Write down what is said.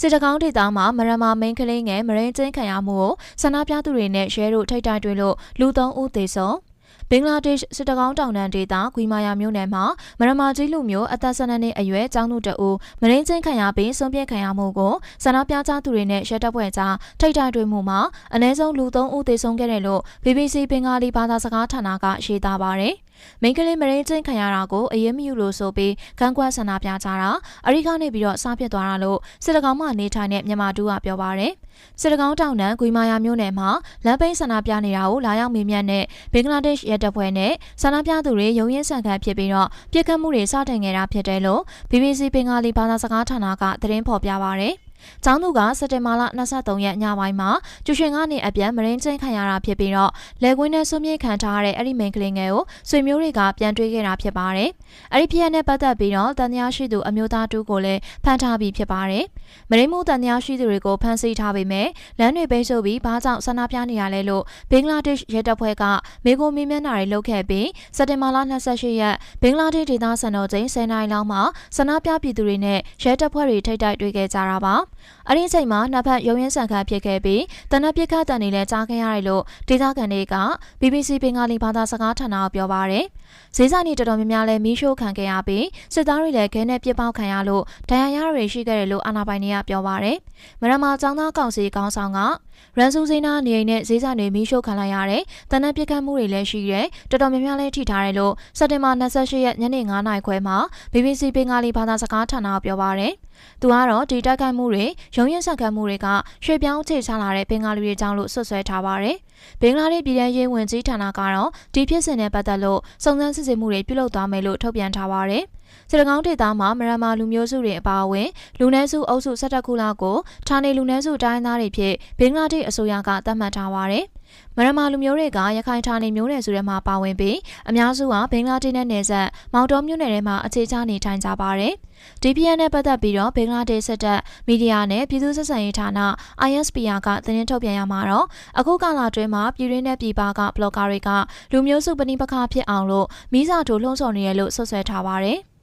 စစ်တကောင်းဒေသမှာမရမမိန်ကလေးငယ်မရင်းကျင်းခံရမှုကိုဆန္ဒပြသူတွေနဲ့ရဲတို့ထိတ်တိုက်တွေ့လို့လူသုံးဦးသေဆုံးဘင်္ဂလားဒေ့ရှ်စစ်တကောင်းတောင်တန်းဒေသဂွီမာယာမြို့နယ်မှာမရမကြီးလူမျိုးအသက်12နှစ်အရွယ်ကျောင်းသူတအူမရင်းချင်းခံရပြီးဆုံးဖြတ်ခံရမှုကိုဆန္ဒပြကြသူတွေနဲ့ရဲတပ်ဖွဲ့ကြားထိတ်တိုက်တွေ့မှုမှာအ ਨੇ ဆုံးလူ3ဦးသေဆုံးခဲ့တယ်လို့ BBC ဘင်္ဂါလီဘာသာစကားဌာနကရေးသားပါတယ်။ မိန်းကလေးမရင်းချင်းခံရတာကိုအရေးမယူလို့ဆိုပြီးကန့်ကွက်ဆန္ဒပြကြတာအရိကနေပြီးတော့စပြစ်သွားတာလို့စစ်တကောင်းမှနေထိုင်တဲ့မြန်မာတူကပြောပါတယ်။စစ်တကောင်းတောင်တန်းဂွီမာယာမြို့နယ်မှာလမ်းပိတ်ဆန္ဒပြနေတာကိုလာရောက်မေးမြန်းတဲ့ဘင်္ဂလားဒေ့ရှ်ရဲတပ်ဖွဲ့နဲ့ဆန္ဒပြသူတွေရုံရင်ဆန်ခတ်ဖြစ်ပြီးတော့ပြစ်ခတ်မှုတွေစတင်ခဲ့တာဖြစ်တယ်လို့ BBC ဘင်္ဂါလီဘာသာစကားဌာနကသတင်းဖော်ပြပါရယ်။ ကျောင်းသူကစက်တင်ဘာလ23ရက်ညပိုင်းမှာကျူရှင်ကနေအပြန်မရင်းချင်းခံရတာဖြစ်ပြီးတော့လက်ကွင်းနဲ့ဆွမြေခံထားရတဲ့အဲ့ဒီမိန်ကလေးငယ်ကိုဆွေမျိုးတွေကပြန်တွေးခဲ့တာဖြစ်ပါတယ်။အဲ့ဒီဖြစ်ရတဲ့ပတ်သက်ပြီးတော့တန်တရားရှိသူအမျိုးသားတူကိုလည်းဖမ်းထားပြီးဖြစ်ပါတယ်။မရင်းမှုတန်တရားရှိသူတွေကိုဖမ်းဆီးထားပေမဲ့လမ်းတွေပိတ်ဆို့ပြီးဘာကြောင့်ဆန္ဒပြနေရလဲလို့ဘင်္ဂလားဒေ့ရှ်ရဲတပ်ဖွဲ့ကမေကိုမီးမျက်နှာတွေလုပ်ခဲ့ပြီးစက်တင်ဘာလ28ရက်ဘင်္ဂလားဒေ့ရှ်ဒေသစံတော်ချိန်10နိုင်လောက်မှာဆန္ဒပြပြည်သူတွေနဲ့ရဲတပ်ဖွဲ့တွေထိတ်တိုက်တွေ့ခဲ့ကြတာပါ။အဲ့ဒီအချိန်မှာနှစ်ဖက်ရုံရင်းဆန်ခတ်ဖြစ်ခဲ့ပြီးတနက်ပြစ်ခတ်တန်တွေလည်းကြားခဲ့ရတယ်လို့ဒေသခံတွေက BBC ဘင်္ဂါလီဘာသာစကားဌာနကပြောပါရယ်။ဈေးဆိုင်တွေတော်တော်များများလည်းမီးရှို့ခံခဲ့ရပြီးစစ်သားတွေလည်းခဲနဲ့ပြစ်ပေါက်ခံရလို့ဒဏ်ရာရတွေရှိခဲ့တယ်လို့အာဏာပိုင်တွေကပြောပါရယ်။မရမာကျောင်းသားကောင်စီခေါင်းဆောင်ကရန်စုစင်းနာနေအိမ်နဲ့ဈေးဆိုင်တွေမီးရှို့ခံလိုက်ရတယ်။တနက်ပြစ်ခတ်မှုတွေလည်းရှိတယ်။တော်တော်များများလည်းထိထားတယ်လို့စက်တင်ဘာ28ရက်ညနေ9:00နာရီခွဲမှာ BBC ဘင်္ဂါလီဘာသာစကားဌာနကပြောပါရယ်။သူကတော့ဒီတိုက်ခိုက်မှုတွေရုံရင်ဆက်ခံမှုတွေကရွှေပြောင်းအခြေချလာတဲ့ဘင်္ဂါလီတွေကြောင့်လို့ဆွဆွဲထားပါရယ်။ဘင်္ဂလားဒေ့ရှ်ပြည်ထရေးဝန်ကြီးဌာနကတော့ဒီဖြစ်စဉ်နဲ့ပတ်သက်လို့စုံစမ်းစစ်ဆေးမှုတွေပြုလုပ်သွားမယ်လို့ထုတ်ပြန်ထားပါရယ်။ စစ်တကောင်းဒေသမှာမရမာလူမျိုးစုတွေအပါအဝင်လူနည်းစုအုပ်စု၁၁ခုလောက်ကိုဌာနေလူနည်းစုတိုင်းသားတွေဖြစ်ဘင်္ဂလားဒေ့ရှ်အစိုးရကသတ်မှတ်ထားပါရယ်။မရမာလူမျိုးတွေကရခိုင်ဌာနေမျိုးနယ်စုထဲမှာပါဝင်ပြီးအများစုကဘင်္ဂလားဒေ့ရှ်နဲ့နယ်စပ်မောင်တော်မြို့နယ်ထဲမှာအခြေချနေထိုင်ကြပါတယ်။ DPN နဲ့ပတ်သက်ပြီးတော့ဘင်္ဂလားဒေ့ရှ်စစ်တပ်မီဒီယာနဲ့ပြည်သူ့ဆက်ဆံရေးဌာန ISPR ကသတင်းထုတ်ပြန်ရမှာတော့အခုကာလအတွင်းမှာပြည်တွင်းနဲ့ပြည်ပကဘလော့ဂါတွေကလူမျိုးစုပဏိပခဖြစ်အောင်လို့မိစာတိုလှုံ့ဆော်နေရလို့ဆွဆွဲထားပါတယ်။